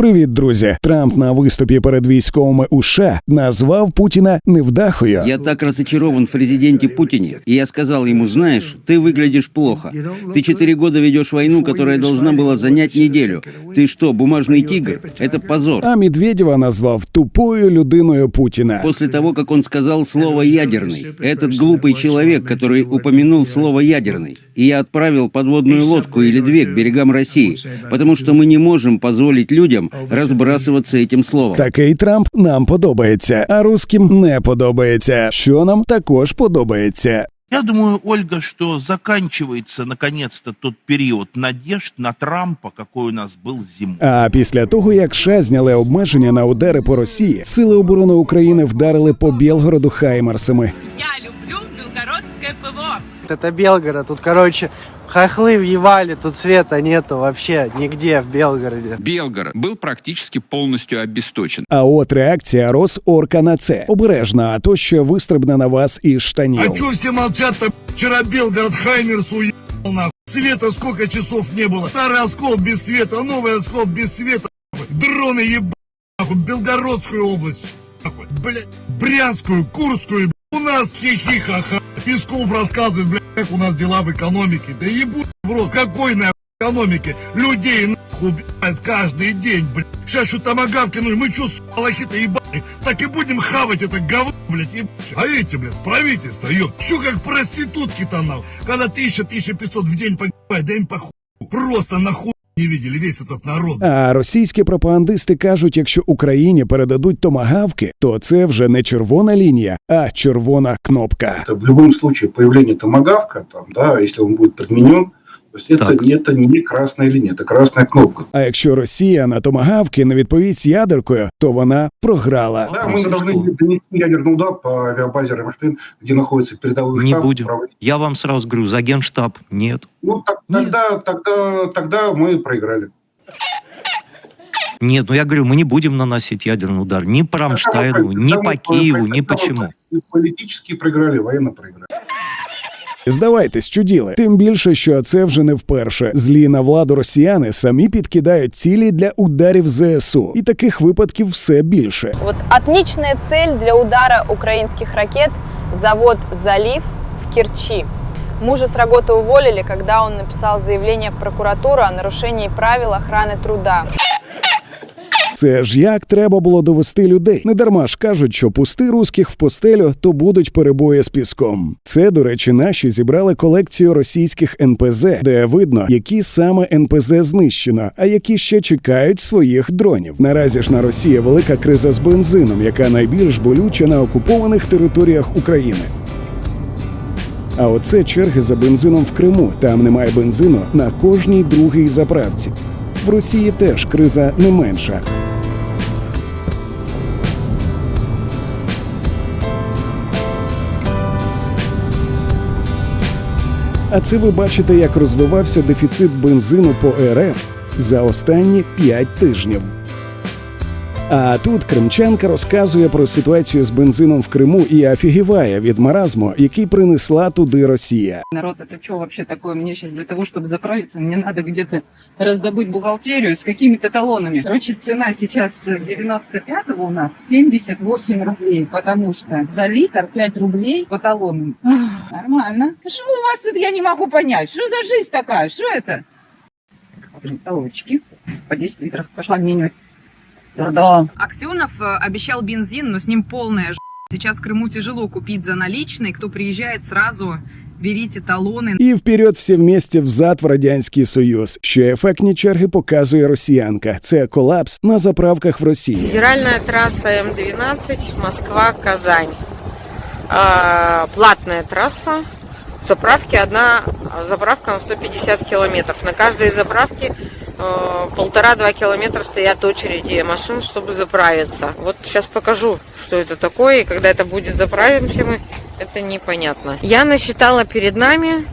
Привіт, друзі! Трамп на виступі перед військовими у США назвав Путіна невдахою. Я так разочарован в президенте Путине. И я сказал ему, знаешь, ты выглядишь плохо. Ты четыре года ведешь войну, которая должна была занять неделю. Ты что, бумажный тигр? Это позор. А Медведєва назвав тупою людиною Путіна. После того, как он сказал слово «ядерный», этот глупый человек, который упомянул слово «ядерный», и я отправил подводную лодку или две к берегам России, потому что мы не можем позволить людям разбрасываться этим словом. Такий Трамп нам подобається, а русським не подобається. Що нам також подобається. Я думаю, Ольга, что заканчивается наконец-то тот период надежд на Трампа, какой у нас был зимой. А після того, як США зняли обмеження на удари по Росії, сили оборони України вдарили по Білгороду хаймарсами. Я люблю белгородское ПВО. Это Белгород. Тут, короче, хохлы въевали, тут света нету вообще нигде в Белгороде. Белгород был практически полностью обесточен. А от реакція Росорка на це обережна, а то ще вистрибне на вас із штанів. А чё все молчат-то? Вчера Белгород Хаймерс уехал нахуй. Света сколько часов не было. Старый оскол без света, новый оскол без света. нахуй. Дроны ебать нахуй. Белгородскую область нахуй. Блядь, Брянскую, Курскую. бля. У нас хихи-ха-ха. Песков рассказывает, блядь, как у нас дела в экономике. Да ебут в рот. Какой нахуй экономике? Людей нахуй убивают каждый день, блядь. Сейчас что томагавки, ну и мы что, лохи-то ебаные, так и будем хавать это говно, блядь, ебать. А эти, блядь, с правительства, ёб, что как проститутки-то нахуй, когда тысяча, тысяча пятьсот в день погибает, да им похуй. Просто нахуй не видели весь этот народ. А російські пропагандисти кажуть, якщо Україні передадуть томагавки, то це вже не червона лінія, а червона кнопка. Это в будь-якому випадку появлення томагавка, там, да, якщо він буде применен, то есть это, Так. не- это не красная линия, это красная кнопка. А якщо Росія на томагавки не відповість ядеркою, то вона програла. Да, мы Вопрос, должны что? донести ядерный удар по авиабазе Рамштейн, где находится передовой Не штаб. будем. проводить. Я вам сразу говорю, за генштаб нет. Ну, так- Нет. тогда, тогда, тогда мы проиграли. Нет, ну я говорю, мы не будем наносить ядерный удар ни по Рамштайну, Тогда мы- ни тогда по мы- Киеву, ни тогда мы почему. Политически проиграли, военно проиграли. Здавайтесь, чуділи. Тим більше, що це вже не вперше. Злі на владу росіяни самі підкидають цілі для ударів ЗСУ, і таких випадків все більше. Вот отличная цель для удара украинских ракет – завод «Залив» в Керчи. Мужа с работы уволили, когда он написал заявление в прокуратуру о нарушении правил охраны труда. Це ж як треба було довести людей. Недарма ж кажуть, що пусти русських в постелю, то будуть перебої з піском. Це, до речі, наші зібрали колекцію російських НПЗ, де видно, які саме НПЗ знищено, а які ще чекають своїх дронів. Наразі ж на Росії велика криза з бензином, яка найбільш болюча на окупованих територіях України. А оце черги за бензином в Криму. Там немає бензину на кожній другій заправці. В Росії теж криза не менша. А це ви бачите, як розвивався дефіцит бензину по РФ за останні 5 тижнів. А тут кримчанка розказує про ситуацію з бензином в Криму і офігіває від маразму, який принесла туди Росія. Народ, это что вообще такое? Мне сейчас для того, чтобы заправиться, мне надо где-то раздобыть бухгалтерию с какими-то талонами. Короче, цена сейчас 95-го у нас 78 рублей, потому что за литр 5 рублей по талонам. Ах, Нормально. Да Что у вас тут, я не могу понять? Что за жизнь такая? Что это? Блин, Талончики по 10 литров. Пошла меню. Да. Аксенов э, обещал бензин, но с ним полная ж**. Сейчас в Крыму тяжело купить за наличные. Кто приезжает, сразу берите талоны. І вперед всі вместе взад в радянський союз. Ще ефектні черги показує росіянка. Це колапс на заправках в Росії. Федеральная трасса М12 Москва-Казань. А, платная трасса. Заправки одна заправка на 150 километров. На каждой заправке э, полтора-два километра стоят очереди машин, чтобы заправиться. Вот сейчас покажу, что это такое, и когда это будет заправимся мы, это непонятно. Я насчитала перед нами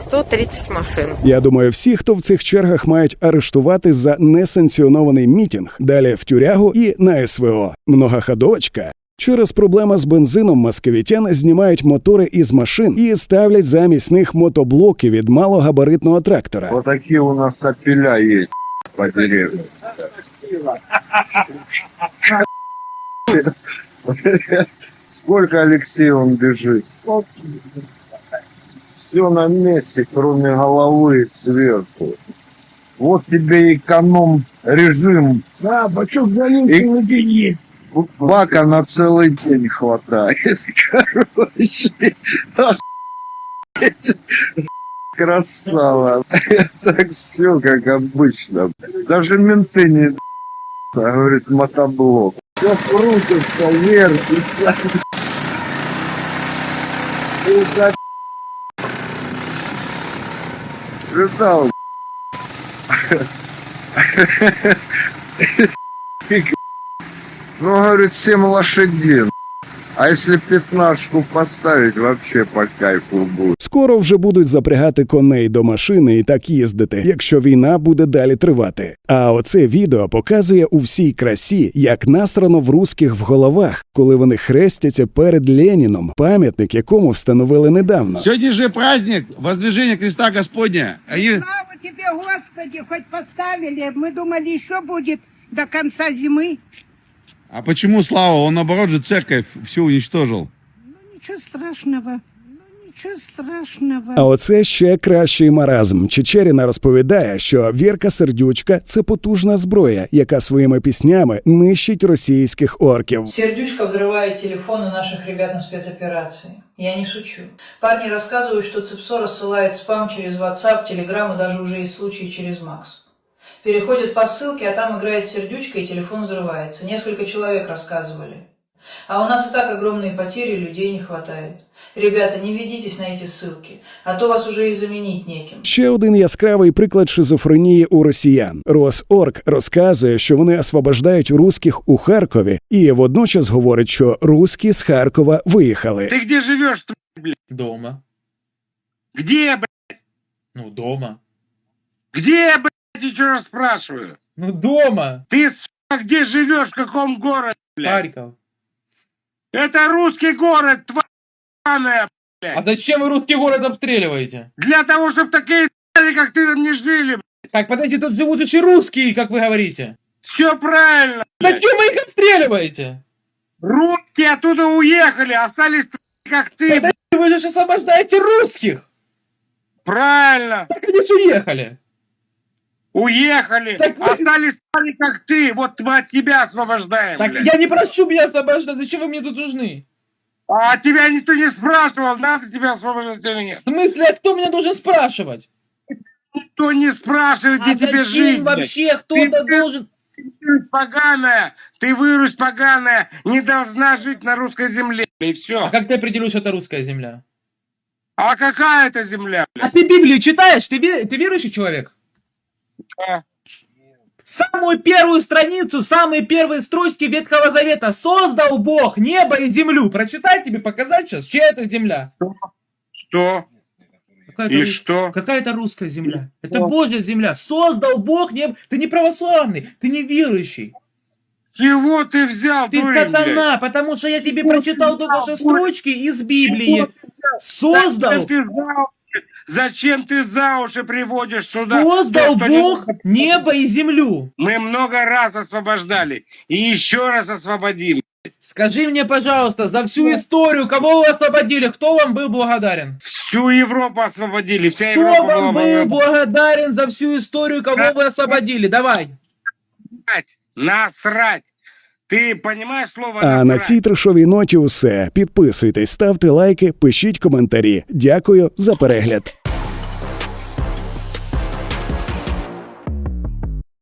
130 машин. Я думаю, всі, хто в цих чергах мають арештувати за несанкціонований мітінг, далі в тюрягу і на СВО. Многоходовочка. Через проблеми з бензином московітяни знімають мотори із машин і ставлять замість них мотоблоки від малогабаритного трактора. Вот такие у нас сапеля есть. по деревне. Сколько Алексей он бежит? Все на месте, кроме головы сверху. Вот тебе эконом режим. Да, бачок заливки и... Бака на целый день хватает. Короче, красава. Так все как обычно. Даже менты не а говорит мотоблок. Все крутится, вертится. Сука, Видал? Ну, говорит, 7 лошадей. А если пятнашку поставить, вообще по кайфу будет. Скоро вже будуть запрягати коней до машини і так їздити, якщо війна буде далі тривати. А оце відео показує у всій красі, як насрано в русських в головах, коли вони хрестяться перед Леніном, пам'ятник якому встановили недавно. Сегодня же праздник Воздвижения Креста Господня. Они Слава тебе, Господи, хоть поставили. Мы думали, еще будет до конца зимы. А почему Слава? Он наоборот же церковь всю уничтожил. Ничего страшного. Ну, ничего страшного. А оце ще кращий маразм. Чечеріна розповідає, що Вірка Сердючка це потужна зброя, яка своїми піснями нищить російських орків. Сердючка взрывает телефоны наших ребят на спецоперации. Я не шучу. Парни рассказывают, что Цепсо рассылает спам через WhatsApp, Telegram и даже уже есть случаи через Макс. Переходят по ссылке, а там играет сердючка и телефон взрывается. Несколько человек рассказывали. А у нас и так огромные потери, людей не хватает. Ребята, не ведитесь на эти ссылки, а то вас уже и заменить неким. Ще один яскравий приклад шизофренії у росіян. Росорк розказує, що вони освобождають русських у Харкові, і водночас говорить, що русські з Харкова виїхали. Ты где живешь? Дома. Где, блядь? Ну, дома. Где, блядь, Еще раз спрашиваю? Ну, дома. Ты, сука, где живешь, в каком городе, блядь? Харьков. Это русский город, твоя А зачем вы русский город обстреливаете? Для того, чтобы такие твари, как ты там не жили, блядь. Так, подождите, тут живут еще русские, как вы говорите. Все правильно. блядь. Зачем вы их обстреливаете? Русские оттуда уехали, остались твари, как ты, блядь. Вы же освобождаете русских. Правильно. Так они же уехали. Уехали. Так вы- Остались твари, как ты. Вот мы от тебя освобождаем, Так блядь. я не прошу меня освобождать, зачем вы мне тут нужны? А тебя никто не спрашивал, надо тебя освобождать или В нет. смысле, а кто меня должен спрашивать? Никто не спрашивает, где А тебе жить, вообще кто-то должен... Ты поганая, ты вырусь поганая, не должна жить на русской земле, и А все. как ты определишь, что это русская земля? А какая это земля, А блядь? ты Библию читаешь? Ты, ты верующий человек? Самую первую страницу, самые первые строчки Ветхого Завета создал Бог небо и землю. Прочитай тебе, показать сейчас, чья это земля? Что? Какая И это, что? какая это русская земля? Это Божья земля. Создал Бог небо. Ты не православный, ты не верующий. Чего ты взял, Ты дурень, блядь? сатана, потому что я тебе прочитал только что строчки из Библии. Создал, ты уши, зачем ты за уши приводишь сюда? создал не Бог небо и землю. Мы много раз освобождали. И еще раз освободим. Скажи мне, пожалуйста, за всю историю, кого вы освободили, кто вам был благодарен? Всю Европу освободили. Вся Кто Европа вам была был бы благодарен за всю историю, кого вы освободили? Давай. насрать. Насрать. Ты понимаешь слово А на насрать? цій трешовій ноті усе. Підписуйтесь, ставте лайки, пишіть коментарі. Дякую за перегляд.